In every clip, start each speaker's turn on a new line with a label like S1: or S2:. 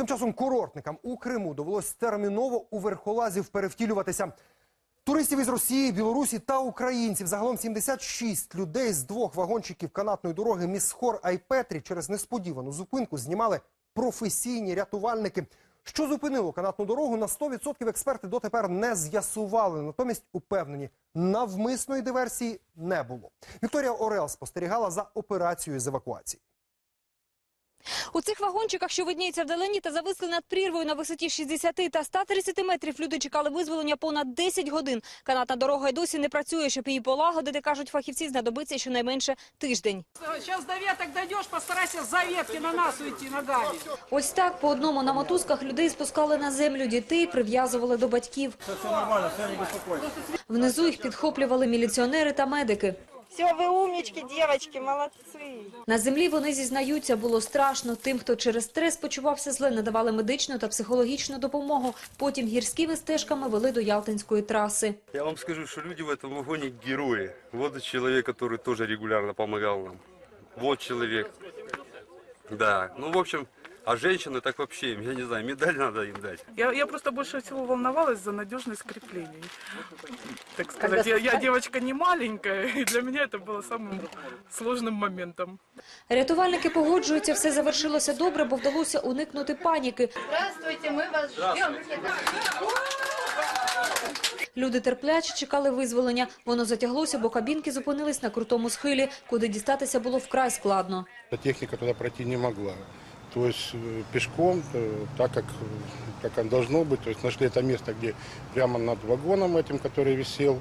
S1: Тим часом курортникам у Криму довелось терміново у верхолазів перевтілюватися. Туристів із Росії, Білорусі та українців загалом 76 людей з двох вагончиків канатної дороги Місхор Айпетрі через несподівану зупинку знімали професійні рятувальники. Що зупинило канатну дорогу на 100% експерти дотепер не з'ясували. Натомість упевнені, навмисної диверсії не було. Вікторія Орел спостерігала за операцією з евакуації.
S2: У цих вагончиках, що видніються вдалині та зависли над прірвою на висоті 60 та 130 метрів, люди чекали визволення понад 10 годин. Канатна дорога й досі не працює. Щоб її полагодити, кажуть фахівці, знадобиться щонайменше тиждень.
S3: Сейчас до веток дойдешь, постарайся за ветки на нас уйти ногами.
S2: Ось так по одному на мотузках людей спускали на землю, дітей прив'язували до батьків. Внизу їх підхоплювали міліціонери та медики.
S4: Все, вы умнички, девочки, молодцы.
S2: На землі вони зізнаються, було страшно. Тим, хто через стрес почувався зле, надавали медичну та психологічну допомогу. Потім гірськими стежками вели до Ялтинської траси.
S5: Я вам скажу, что люди в этом вагоне герои. Вот человек, который тоже регулярно помогал нам. Вот человек. Да, ну в общем, а женщины так вообще, я не знаю, медаль надо им дать.
S3: Я, я просто больше всего волновалась за надежность креплений. Так сказать, я, я девочка не маленькая, и для меня это было самым сложным моментом.
S2: Рятувальники погоджуються, все завершилося добре, бо вдалося уникнути паніки.
S6: Здравствуйте, мы вас ждем.
S2: Люди терпляче чекали визволення. Воно затяглося, бо кабінки зупинились на крутому схилі, куди дістатися було вкрай складно.
S7: Эта техника туда пройти не могла. То есть э, пешком, э, так как, э, как оно должно быть, то есть нашли это место, где прямо над вагоном этим, который висел,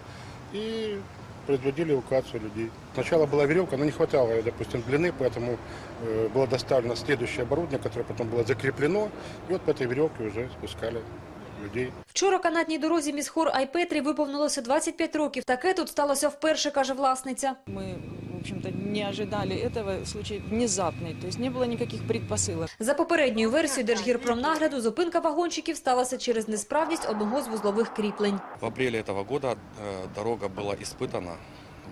S7: и производили эвакуацию людей. Сначала была веревка, но не хватало, допустим, длины, поэтому э, было доставлено следующее оборудование, которое потом было закреплено, и вот по этой веревке уже спускали людей.
S2: Вчора канатній дорозі Місхор Айпетрі виповнилося 25 років. Таке тут сталося вперше, каже власниця.
S8: Мы, в общем-то, не ожидали этого. Случай внезапный, то есть не было никаких предпосылок.
S2: За попередньою версією Держгірпромнагляду зупинка вагончиків сталася через несправність одного з вузлових кріплень.
S9: В апреле этого года э, дорога была испытана,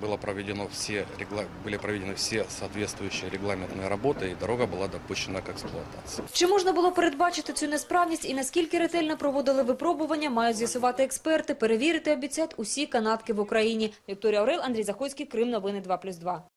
S9: было проведено все, регла- были проведены все соответствующие регламентные работы, и дорога была допущена к експлуатации.
S2: Чи можна було передбачити цю несправність і наскільки ретельно проводили випробування, мають з'ясувати експерти, перевірити обіцяють усі канатки в Україні. Вікторія Орел, Андрій Заходський, Крим, новини 2+,2.